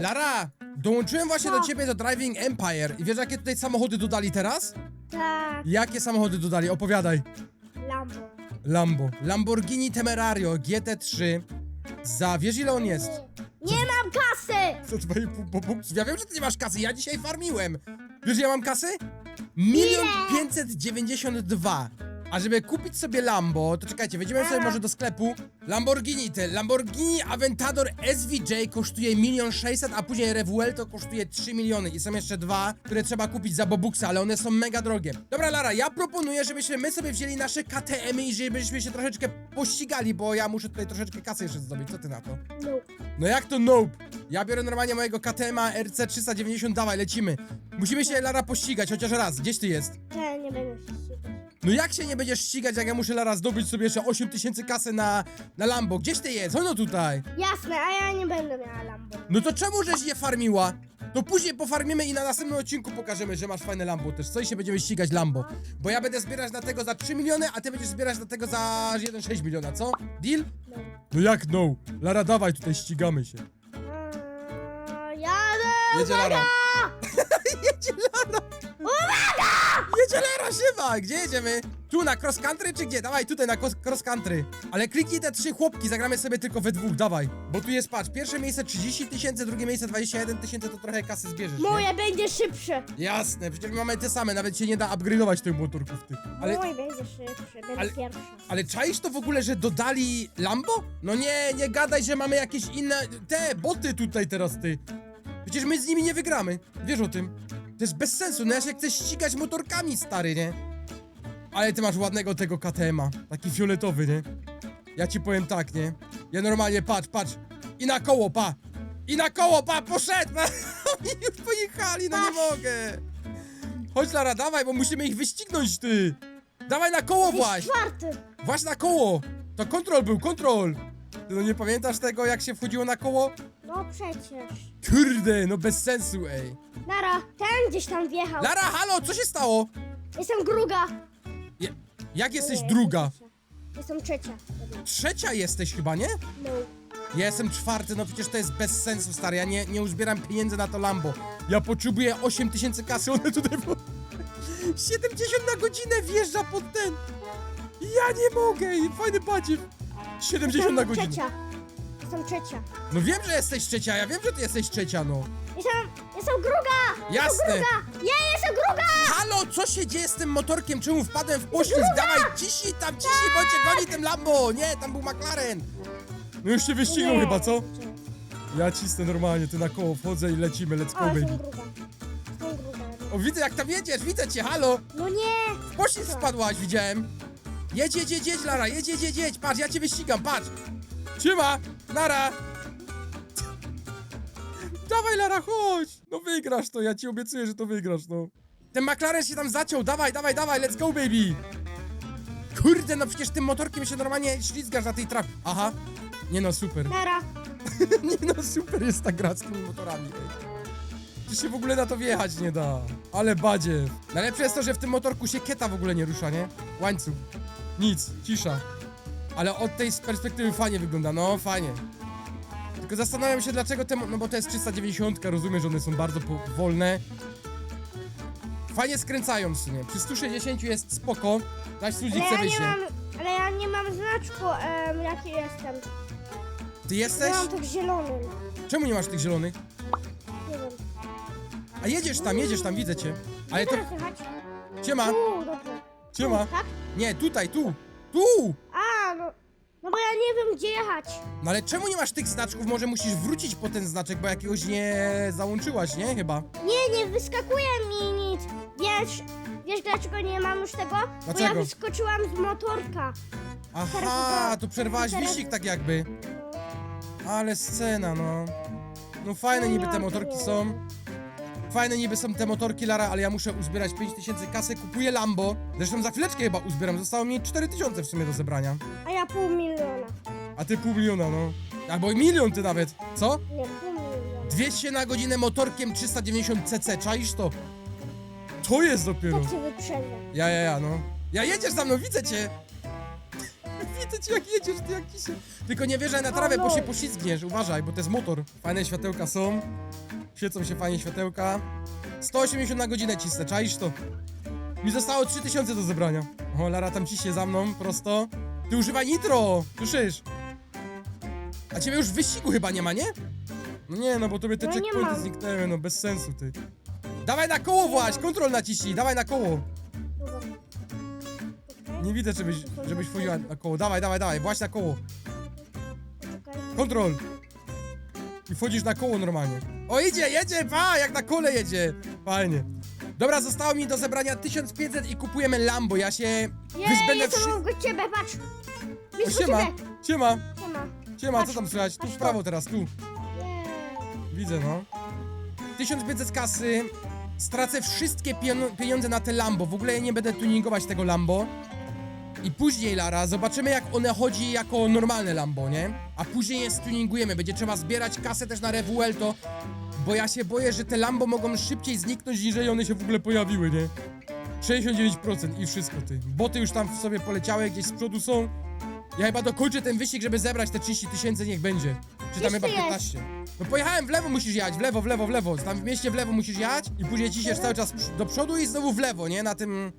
Lara, dołączyłem właśnie Co? do ciebie do Driving Empire i wiesz jakie tutaj samochody dodali teraz? Tak, Jakie samochody dodali? Opowiadaj. Lambo. Lambo. Lamborghini Temerario GT3 za, wiesz ile on jest? Nie mam kasy! Pu- pu- pu- Ja wiem, że ty nie masz kasy, ja dzisiaj farmiłem. Wiesz, ja mam kasy? Milion pięćset dziewięćdziesiąt dwa. A żeby kupić sobie Lambo, to czekajcie, wejdziemy sobie może do sklepu. Lamborghini te, Lamborghini Aventador SVJ kosztuje milion sześćset, a później Revuelto kosztuje 3 miliony. I są jeszcze dwa, które trzeba kupić za Bobuxa, ale one są mega drogie. Dobra, Lara, ja proponuję, żebyśmy my sobie wzięli nasze KTM-y i żebyśmy się troszeczkę pościgali, bo ja muszę tutaj troszeczkę kasy jeszcze zdobyć. Co ty na to? No. No jak to nope? Ja biorę normalnie mojego KTM RC390, dawaj, lecimy. Musimy się, Lara, pościgać, chociaż raz. Gdzieś ty jest? Ja nie będę się. No jak się nie będziesz ścigać, jak ja muszę, Lara, zdobyć sobie jeszcze 8000 kasy na, na Lambo? Gdzieś ty jest? Chodź no tutaj. Jasne, a ja nie będę miała Lambo. No to czemu żeś je farmiła? To później pofarmimy i na następnym odcinku pokażemy, że masz fajne Lambo też. Co i się będziemy ścigać Lambo. Bo ja będę zbierać na tego za 3 miliony, a ty będziesz zbierać na tego za 1,6 miliona, co? Deal? No. No jak no? Lara, dawaj, tutaj ścigamy się. Eee, jadę! Jedzie Lara. jedzie Lara. Jedzie Lara, siema. Gdzie jedziemy? Tu na cross country czy gdzie? Dawaj, tutaj na cross- country. Ale kliknij te trzy chłopki, zagramy sobie tylko we dwóch, dawaj. Bo tu jest, patrz, pierwsze miejsce 30 tysięcy, drugie miejsce 21 tysięcy, to trochę kasy zbierzesz, nie? Moje będzie szybsze. Jasne, przecież my mamy te same, nawet się nie da upgrade'ować tych motorków tych. Ale, Mój będzie szybszy, będę ale- pierwsza. ale czaisz to w ogóle, że dodali Lambo? No nie, nie gadaj, że mamy jakieś inne, te boty tutaj teraz, ty. Przecież my z nimi nie wygramy, wiesz o tym. To jest bez sensu, no ja się chcę ścigać motorkami, stary, nie? Ale ty masz ładnego tego KTM-a, taki fioletowy, nie? Ja ci powiem tak, nie? Ja normalnie, patrz, patrz. I na koło, pa! I na koło, pa, poszedł! Oni już pojechali, no nie mogę! Chodź Lara, dawaj, bo musimy ich wyścignąć, ty! Dawaj na koło właśnie! czwarty. Właśnie na koło! To kontrol był, kontrol! Ty no nie pamiętasz tego, jak się wchodziło na koło? No przecież. Kurde, no bez sensu, ej. Nara, ten gdzieś tam wjechał. Lara, halo, co się stało? Jestem druga. Je, jak jesteś Nie, druga? Jestem trzecia. Trzecia jesteś chyba, nie? No. Ja jestem czwarty, no przecież to jest bez sensu, stary. Ja nie, nie uzbieram pieniędzy na to Lambo. Ja potrzebuję 8 tysięcy kasy, one tutaj po... 70 na godzinę wjeżdża pod ten. Ja nie mogę, fajny badziew. 70 na Jestem godzinę. trzecia. Jestem trzecia. No wiem, że jesteś trzecia, ja wiem, że ty jesteś trzecia, no. Jestem, jestem druga. Jasne. Jestem druga. Ja jestem druga. Halo, co się dzieje z tym motorkiem? Czemu wpadłem w poślizg? Dawaj, ciśnij tam, ciśnij, bo cię goni tym Lambo! Nie, tam był McLaren! No już się wyścignął Nie. chyba, co? Ja cisnę normalnie, ty na koło wchodzę i lecimy, let's go O, baby. jestem. O, widzę jak tam jedziesz, widzę cię, halo! No nie. W poślizg wpadłaś, widziałem. Jedź, jedź, jedź, jedź, Lara, jedź, jedź, jedź, jedź, patrz, ja cię wyścigam, patrz! Trzyma, Lara! Dawaj, Lara, chodź! No wygrasz to, ja ci obiecuję, że to wygrasz, no. Ten McLaren się tam zaciął, dawaj, dawaj, dawaj, let's go, baby! Kurde, no przecież tym motorkiem się normalnie ślizgasz na tej trawie. Aha, nie no, super. Nara. Nie no, super jest ta gra z tymi motorami, ej. Czy się w ogóle na to wjechać nie da. Ale badziew. Najlepsze jest to, że w tym motorku się kieta w ogóle nie rusza, nie? Łańcuch. Nic, cisza. Ale od tej z perspektywy fajnie wygląda, no fajnie. Tylko zastanawiam się dlaczego te, no bo to jest 390, rozumiem, że one są bardzo powolne. Fajnie skręcają w sumie. Przy 160 jest spoko. Ale Suzy chce ja wyjść. mam, ale ja nie mam znaczku, em, jaki jestem. Ty Ja jesteś? mam tych zielonym. Czemu nie masz tych zielonych? Nie wiem. A jedziesz tam, jedziesz tam, widzę cię. Ale to... Siema, Tu, dobrze. siema. Tak? Nie, tutaj, tu, tu! No. No bo ja nie wiem, gdzie jechać. No ale czemu nie masz tych znaczków? Może musisz wrócić po ten znaczek, bo jakiegoś nie załączyłaś, nie? Chyba. Nie, nie wyskakuje mi nic. Wiesz, wiesz dlaczego nie mam już tego? Bo ja Dlaczego? wyskoczyłam z motorka. Aha, to przerwałaś teraz- wyścig tak jakby. Ale scena, no. No fajne niby te motorki są. Fajne niby są te motorki, Lara, ale ja muszę uzbierać 5000 kasy, kupuję Lambo. Zresztą za chwileczkę chyba uzbieram, zostało mi 4000 w sumie do zebrania. A ja pół miliona. A ty pół miliona, no. Albo milion ty nawet. Co? Nie, pół miliona. 200 na godzinę motorkiem 390 cc, czaisz to? To jest dopiero. Tak cię wyprzedzę. Ja, ja, ja, no. Ja jedziesz za mną, widzę cię. Widzę cię jak jedziesz, ty jak się... Tylko nie wierzaj na trawę, bo się poślizgniesz, uważaj, bo to jest motor. Fajne światełka są. Świecą się fajnie światełka. 180 na godzinę cisnę, czaisz to? Mi zostało 3000 do zebrania. O, Lara tam ciśnie za mną, prosto. Ty używaj nitro, słyszysz? A ciebie już w wyścigu chyba nie ma, nie? No nie, no bo tobie te No nie checkpointy mam. zniknęły, no bez sensu, ty. Dawaj na koło właź, kontrol naciśnij, dawaj na koło. Dobra. Czekaj, Nie widzę, żebyś, żebyś wchodziła na koło. Dawaj, dawaj, dawaj, właź na koło. czekaj. Kontrol. I wchodzisz na koło normalnie. O, idzie, jedzie, pa, jak na kole jedzie. Fajnie. Dobra, zostało mi do zebrania 1500 i kupujemy Lambo. Ja się Jej, wyzbędę jestem obok ciebie, patrz. O, Blisko siema, ciebie. siema, Siema. siema, co tam słychać? Tu w prawo teraz, tu. Jej. Widzę, no. 1500 z kasy. Stracę wszystkie pieno- pieniądze na te Lambo. W ogóle ja nie będę tuningować tego Lambo. I później, Lara, zobaczymy jak one chodzi jako normalne Lambo, nie? A później je stuningujemy. Będzie trzeba zbierać kasę też na Revuelto, bo ja się boję, że te Lambo mogą szybciej zniknąć, niż one się w ogóle pojawiły, nie? 69% i wszystko, ty. Boty już tam w sobie poleciały, gdzieś z przodu są. Ja chyba dokończę ten wyścig, żeby zebrać te 30 tysięcy, niech będzie. Czy tam Gdzieś chyba jest? 15. No pojechałem w lewo musisz jechać, w lewo, w lewo, w lewo. Tam w mieście w lewo musisz jechać i później ciśniesz cały czas do przodu i znowu w lewo, nie? Na tym...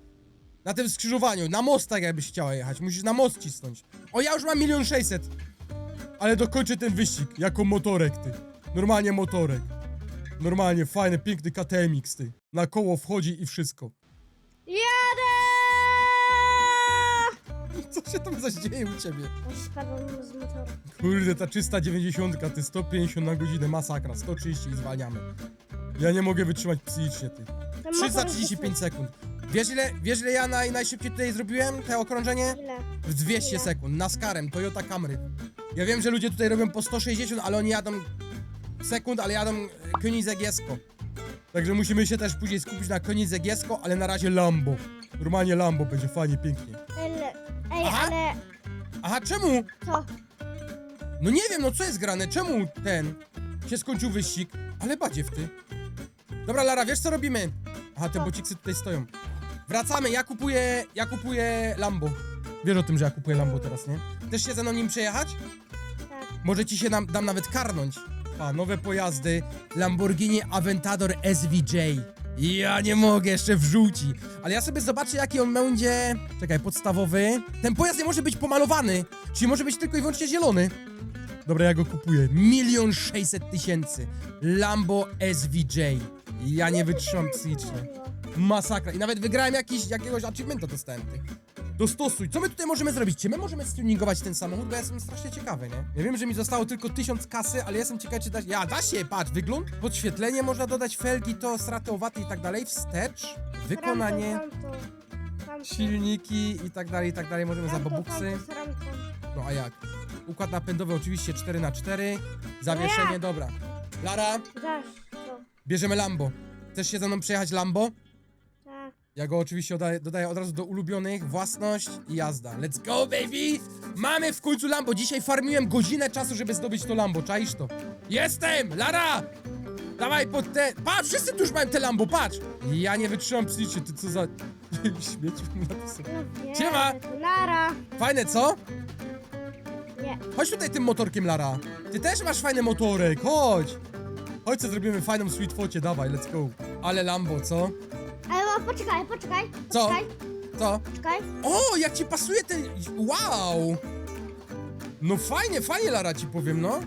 Na tym skrzyżowaniu, na mostach jakbyś chciała jechać. Musisz na most cisnąć. O, ja już mam milion sześćset. Ale dokończę ten wyścig jako motorek, ty. Normalnie motorek. Normalnie, fajny, piękny KTMX, ty. Na koło wchodzi i wszystko. Jadę! Co się tam zaś dzieje u ciebie? Aż spadłem z motoru. Kurde, ta 390, ty 150 na godzinę, masakra, 130 i zwalniamy. Ja nie mogę wytrzymać psychicznie, ty. Ten motor 335 sekund. Wiesz ile, wiesz ile ja naj, najszybciej tutaj zrobiłem te okrążenie? Ile? W 200 Ile? sekund, Nascarem, Toyota Camry. Ja wiem, że ludzie tutaj robią po 160, ale oni jadą sekund, ale jadą e, Koenigsegg Jesko. Także musimy się też później skupić na Koenigsegg Jesko, ale na razie Lambo. Normalnie Lambo będzie fajnie, pięknie. Ej, Aha. ale Aha, czemu? co? No nie wiem, no co jest grane? Czemu ten się skończył wyścig? Ale badziew ty. Dobra, Lara, wiesz co robimy? Aha, te Co? bociksy tutaj stoją. Wracamy, ja kupuję, ja kupuję Lambo. Wiesz o tym, że ja kupuję Lambo teraz, nie? Też się ze mną nim przejechać? Tak. Może ci się nam, dam nawet karnąć. A, nowe pojazdy. Lamborghini Aventador SVJ. Ja nie mogę, jeszcze w żółci. Ale ja sobie zobaczę, jaki on będzie... Czekaj, podstawowy. Ten pojazd nie może być pomalowany, czyli może być tylko i wyłącznie zielony. Dobra, ja go kupuję. Milion sześćset tysięcy. Lambo SVJ. Ja nie wytrzymam psychicznie. Masakra. I nawet wygrałem jakiś, jakiegoś achievementa dostałem ty. Dostosuj. Co my tutaj możemy zrobić? Czy my możemy stuningować ten samochód? Bo ja jestem strasznie ciekawy, nie? Ja wiem, że mi zostało tylko tysiąc kasy, ale jestem ciekawy, czy da się... Ja, da się, patrz, wygląd, podświetlenie można dodać, felgi, to, straty owaty i tak dalej, wstecz, wykonanie, silniki i tak dalej, i tak dalej, możemy za bobuksy. No a jak? Układ napędowy oczywiście 4x4, zawieszenie, jak? dobra. Lara, bierzemy Lambo. Chcesz się ze mną przejechać Lambo? Ja go oczywiście dodaję, dodaję od razu do ulubionych, własność i jazda. Let's go, baby! Mamy w końcu Lambo. Dzisiaj farmiłem godzinę czasu, żeby zdobyć to Lambo. Czaisz to? Jestem! Lara! Dawaj pod te... Patrz, wszyscy tu już mają te Lambo, patrz! Ja nie wytrzymam psychicznie, ty co za... Śmieci napisy. No wiem, Siema. Lara. Fajne, co? Nie. Chodź tutaj tym motorkiem, Lara. Ty też masz fajny motorek, chodź! Chodź, co zrobimy fajną sweet focie, dawaj, let's go. Ale Lambo, co? Poczekaj, poczekaj. Co? Poczekaj, Co? poczekaj. O, jak ci pasuje ten... Wow! No fajnie, fajnie, Lara, ci powiem, no.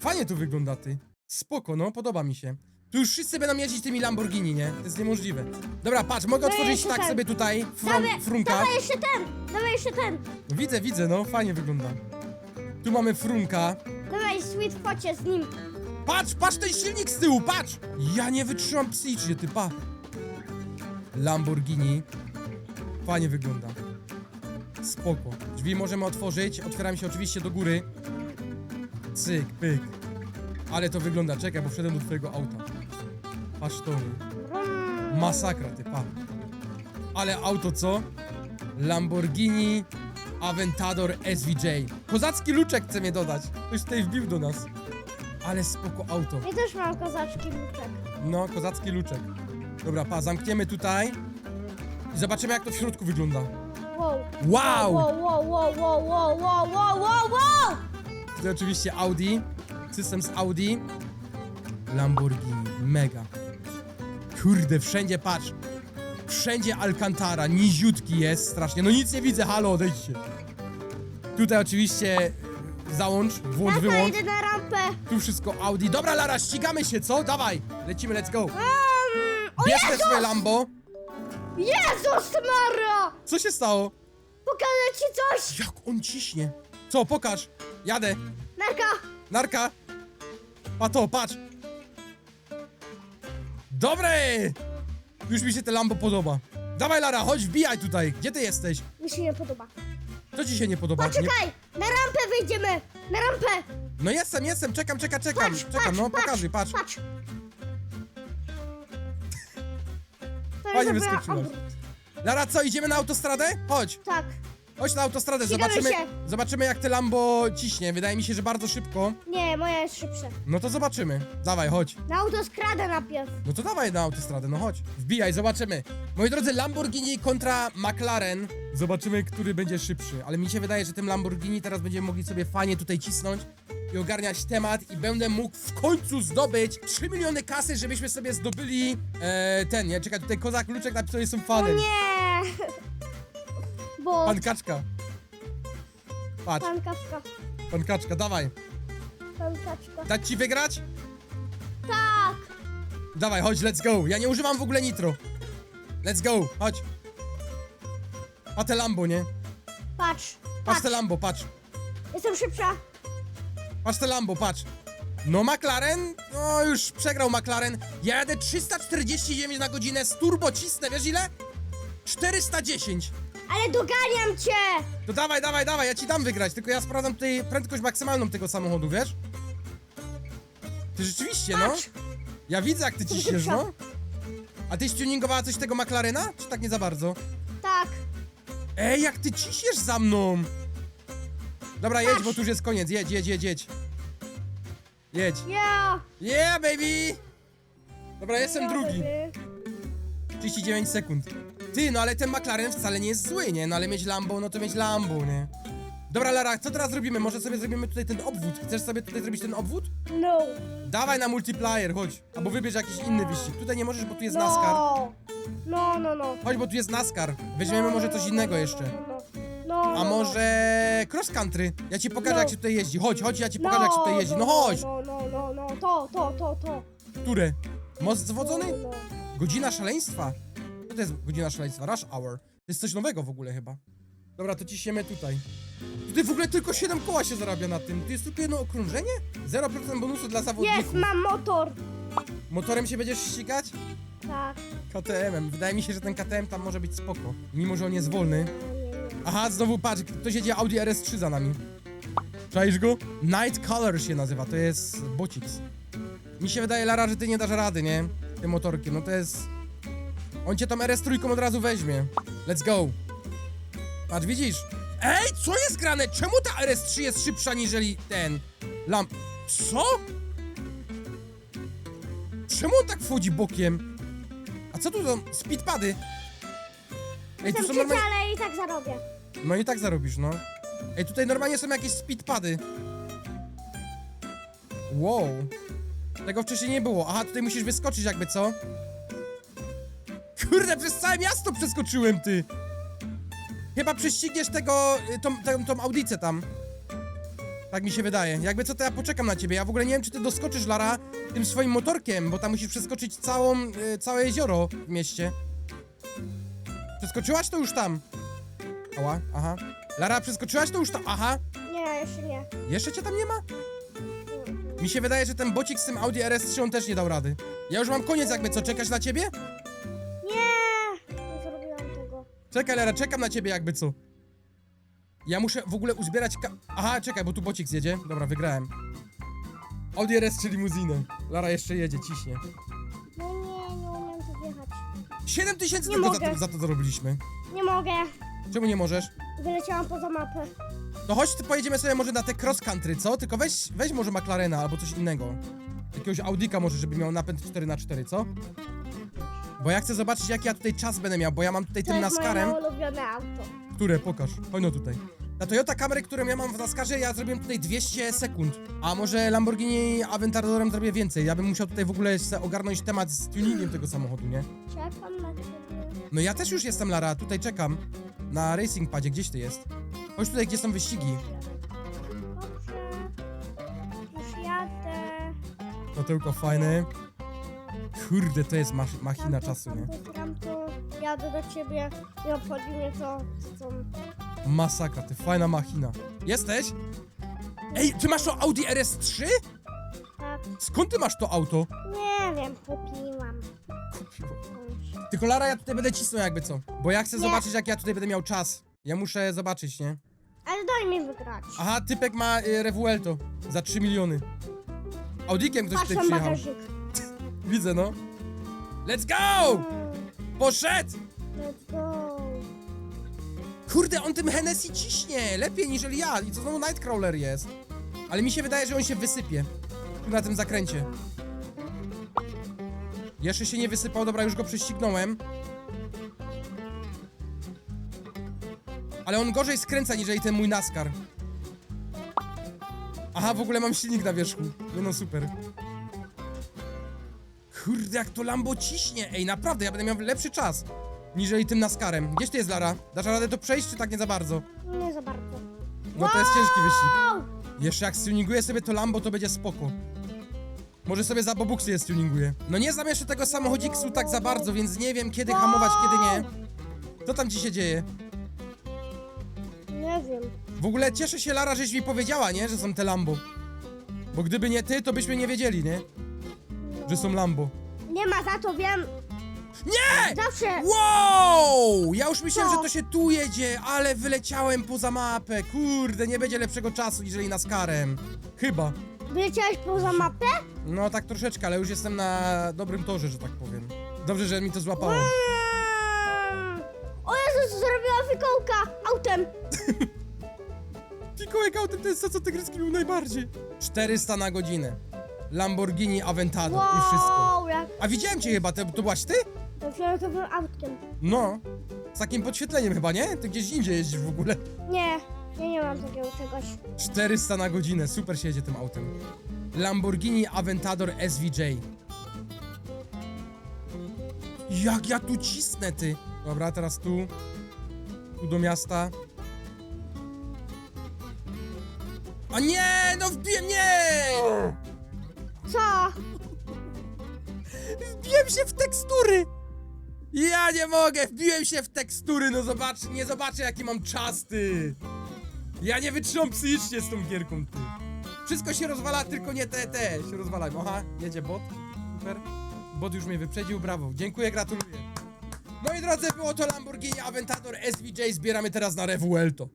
Fajnie to wygląda, ty. Spoko, no, podoba mi się. Tu już wszyscy będą jeździć tymi Lamborghini, nie? To jest niemożliwe. Dobra, patrz, mogę Dawaj otworzyć jeszcze tak ten. sobie tutaj frun, Dawaj, frunka. dawaj jeszcze ten, dawaj jeszcze ten. Widzę, widzę, no, fajnie wygląda. Tu mamy frunka. Dawaj sweet focie z nim. Patrz, patrz ten silnik z tyłu, patrz! Ja nie wytrzymam psychicznie, ty, pa. Lamborghini. Fajnie wygląda. Spoko. Drzwi możemy otworzyć. Otwieram się oczywiście do góry. Cyk, pyk. Ale to wygląda. Czekaj, bo wszedłem do twojego auta. Patrz to. Masakra, ty, pa. Ale auto co? Lamborghini Aventador SVJ. Kozacki luczek chce mnie dodać. Ktoś tutaj wbił do nas. Ale spoko auto. Ja też mam kozaczki luczek. No, kozacki luczek. Dobra, pa, zamkniemy tutaj. I zobaczymy, jak to w środku wygląda. Wow. Wow! Wow, wow, wow, wow, wow, wow, wow, wow, wow! To oczywiście Audi, system z Audi, Lamborghini, mega. Kurde, wszędzie patrz. Wszędzie Alcantara, niziutki jest strasznie. No nic nie widzę, halo, odejdźcie. Tutaj oczywiście załącz, włącz, Tata, wyłącz. idę na rampę. Tu wszystko Audi. Dobra, Lara, ścigamy się, co? Dawaj, lecimy, let's go. Um, o Bierz te Jezus! swoje Lambo. Jezus Maria! Co się stało? Pokażę ci coś! Jak on ciśnie. Co, pokaż. Jadę. Narka! Narka! Pato, patrz! Dobre! Już mi się te Lambo podoba. Dawaj Lara, chodź wbijaj tutaj. Gdzie ty jesteś? Mi się nie podoba. Co ci się nie podoba? Nie... Poczekaj! Na rampę wyjdziemy! Na rampę! No jestem, jestem, czekam, czekam, czekam. Patrz, czekam, patrz, no patrz, patrz. Patrz! Fajnie wyskoczyłaś. obrót. Lara, co, idziemy na autostradę? Chodź, Tak. chodź na autostradę, Ścigamy zobaczymy, się. zobaczymy jak te Lambo ciśnie. Wydaje mi się, że bardzo szybko. Nie, moja jest szybsza. No to zobaczymy. Dawaj, chodź. Na autostradę najpierw. No to dawaj na autostradę, no chodź. Wbijaj, zobaczymy. Moi drodzy, Lamborghini kontra McLaren. Zobaczymy, który będzie szybszy. Ale mi się wydaje, że tym Lamborghini teraz będziemy mogli sobie fajnie tutaj cisnąć i ogarniać temat i będę mógł w końcu zdobyć 3 miliony kasy, żebyśmy sobie zdobyli e, ten, nie? Czekaj, tutaj Kozak Luczek napisał, jestem O fanem. nie! Bo... Pan Kaczka. Patrz, Pan kaczka. pan Kaczka, dawaj. Pan kaczka. Dać ci wygrać? Tak! Dawaj, chodź, let's go. Ja nie używam w ogóle nitro. Let's go, chodź. A te Lambo, nie? Patrz. Patrz Patrz. te Lambo, patrz. Jestem szybsza. Patrz te Lambo, patrz. No McLaren, no już przegrał McLaren. Ja jadę 349 na godzinę z turbo cisnę, wiesz ile? 410. Ale doganiam cię! To dawaj, dawaj, dawaj, ja ci dam wygrać, tylko ja sprawdzam tutaj prędkość maksymalną tego samochodu, wiesz? Ty rzeczywiście, no. Patrz. Ja widzę jak ty ciśniesz, no. A ty tuningowała coś tego McLarena? Czy tak nie za bardzo? Tak. Ej, jak ty ciśniesz za mną! Dobra, jedź, bo tu już jest koniec, jedź, jedź, jedź, jedź. Jedź. Ja! Yeah, baby! Dobra, jestem drugi. baby. 39 sekund. Ty, no ale ten McLaren wcale nie jest zły, nie? No ale mieć Lambo, no to mieć Lambo, nie? Dobra, Lara, co teraz zrobimy? Może sobie zrobimy tutaj ten obwód. Chcesz sobie tutaj zrobić ten obwód? No. Dawaj na multiplayer, chodź. Albo wybierz jakiś inny wyścig. Tutaj nie możesz, bo tu jest NASCAR. No. No, no, no. Chodź, bo tu jest NASCAR. Weźmiemy może coś innego jeszcze. No, no, no, A no. może cross country? Ja ci pokażę, No. jak się tutaj jeździ. Chodź, chodź, ja ci pokażę, jak się tutaj jeździ. No chodź! No, no, no, no, to, to, to, to. Które? Most zwodzony? No, no. Godzina szaleństwa? Co to jest godzina szaleństwa? Rush hour. To jest coś nowego w ogóle chyba. Dobra, to ciśniemy tutaj. Tutaj w ogóle tylko 7 koła się zarabia na tym. To jest tylko jedno okrążenie? 0% bonusu dla Jest, zawodników. mam motor. Motorem się będziesz ścigać? Tak. KTM-em. Wydaje mi się, że ten KTM tam może być spoko. Mimo, że on jest wolny. Aha, znowu patrz, ktoś jedzie Audi RS3 za nami. Czaisz go? Night Color się nazywa, to jest Bocix. Mi się wydaje, Lara, że ty nie dasz rady, nie? Tym motorkiem, no to jest... On cię tą RS3 od razu weźmie. Let's go. Patrz, widzisz? Ej, co jest grane? Czemu ta RS3 jest szybsza niżeli ten... Lamp... Co? Czemu on tak wchodzi bokiem? A co tu są? Speedpady? Ej, tu Jestem są normalnie... ale i tak zarobię. No i tak zarobisz, no. Ej, tutaj normalnie są jakieś speedpady. Wow. Tego wcześniej nie było. Aha, tutaj musisz wyskoczyć jakby, co? Kurde, przez całe miasto przeskoczyłem, ty! Chyba prześcigniesz tego, y, tą, tą, tą audicę tam. Tak mi się wydaje. Jakby co, to ja poczekam na ciebie. Ja w ogóle nie wiem, czy ty doskoczysz, Lara, tym swoim motorkiem, bo tam musisz przeskoczyć całą, y, całe jezioro w mieście. Przeskoczyłaś to już tam. Ała, aha. Lara, przeskoczyłaś to już tam? Aha. Nie, jeszcze nie. Jeszcze cię tam nie ma? Mi się wydaje, że ten bocik z tym Audi RS3 on też nie dał rady. Ja już mam koniec jakby, co, czekać na ciebie? Nie! Nie zrobiłam tego. Czekaj, Lara, czekam na ciebie jakby, co. Ja muszę w ogóle uzbierać ka... Aha, czekaj, bo tu bocik zjedzie. Dobra, wygrałem. Audi RS3 limuzynę. Lara jeszcze jedzie, ciśnie. 7 tysięcy Nie tylko za mogę. to, za to zarobiliśmy. Nie mogę. Czemu nie możesz? Wyleciałam poza mapę. No chodź, ty pojedziemy sobie może na te cross country, co? Tylko weź, weź może McLarena albo coś innego. Jakiegoś Audika może, żeby miał napęd 4x4, co? Bo ja chcę zobaczyć, jaki ja tutaj czas będę miał, bo ja mam tutaj To tym jest moje NASCARem, mało ulubione auto. Które? Pokaż. Chodź no tutaj. Na Toyota Camry, którą ja mam w Nascarze, ja zrobiłem tutaj 200 sekund. A może Lamborghini Aventadorem zrobię więcej. Ja bym musiał tutaj w ogóle se ogarnąć temat z tuningiem tego samochodu, nie? Czekam na ciebie. No ja też już jestem, Lara. Tutaj czekam. Na racing padzie. Gdzieś ty jest? Chodź tutaj, gdzie są wyścigi. Dobrze. Już jadę. No tylko fajny. Kurde, to jest mach- machina czasu, nie? tamto. Jadę do ciebie. Nie obchodzi mnie to, co tam. Masakra, ty fajna machina. Jesteś? Ej, ty masz to Audi RS3? Tak. Skąd ty masz to auto? Nie wiem, kupiłam. Skądś. Tylko Lara, ja tutaj będę cisnął jakby co. Bo ja chcę zobaczyć, jak ja tutaj będę miał czas. Ja muszę zobaczyć, nie? Ale daj mi wygrać. Aha, typek ma y, Revuelto za 3 miliony. Audikiem ktoś Patrz tutaj przyjechał. Widzę, no. Let's go! Mm, Poszedł! Let's go. Kurde, on tym Hennessy ciśnie! Lepiej niż ja. I co znowu Nightcrawler jest. Ale mi się wydaje, że on się wysypie. Tu na tym zakręcie. Jeszcze się nie wysypał, dobra, już go prześcignąłem. Ale on gorzej skręca niżeli ten mój NASCAR. Aha, w ogóle mam silnik na wierzchu. No no super. Kurde, jak to Lambo ciśnie! Ej, naprawdę, ja będę miał lepszy czas. Niżeli tym NASCARem. Gdzieś ty jest, Lara? Dasz radę to przejść, czy tak nie za bardzo? Nie za bardzo. No to jest ciężki wyścig. Jeszcze jak stuninguję sobie to Lambo, to będzie spoko. Może sobie za bobuksy je stuninguję. No nie znam jeszcze tego samochodziksu tak za bardzo, więc nie wiem kiedy hamować, kiedy nie. Co tam ci się dzieje? Nie wiem. W ogóle cieszę się, Lara, żeś mi powiedziała, nie? Że są te Lambo. Bo gdyby nie ty, to byśmy nie wiedzieli, nie? Że są Lambo. Nie ma za to, wiem. Nie! Zawsze. Wow! Ja już myślałem, Co? że to się tu jedzie, ale wyleciałem poza mapę. Kurde, nie będzie lepszego czasu, niżeli na Skarem. Chyba. Wyleciałeś poza mapę? No tak troszeczkę, ale już jestem na dobrym torze, że tak powiem. Dobrze, że mi to złapało. Mm. O Jezus, zrobiła fikołka autem. Fikołek autem to jest to, co Tygryski lubił najbardziej. 400 na godzinę. Lamborghini Aventador i wszystko. Wow, jak A widziałem cię chyba, to, to byłaś ty? To fioletowym autkiem. No. Z takim podświetleniem chyba, nie? Ty gdzieś indziej jeździsz w ogóle. Nie, ja nie mam takiego czegoś. 400 na godzinę, super się jedzie tym autem. Lamborghini Aventador SVJ. Jak ja tu cisnę, ty. Dobra, teraz tu. Tu do miasta. A nie, no wbiłem, nie! Co? Wbiłem się w tekstury! Ja nie mogę, wbiłem się w tekstury, no zobacz, nie zobaczę jaki mam czas, ty! Ja nie wytrzymam psychicznie z tą gierką, ty. Wszystko się rozwala, tylko nie te, te się rozwalają. Aha, jedzie bot, super. Bot już mnie wyprzedził, brawo. Dziękuję, gratuluję. Moi drodzy, było to Lamborghini Aventador SVJ, zbieramy teraz na Revuelto.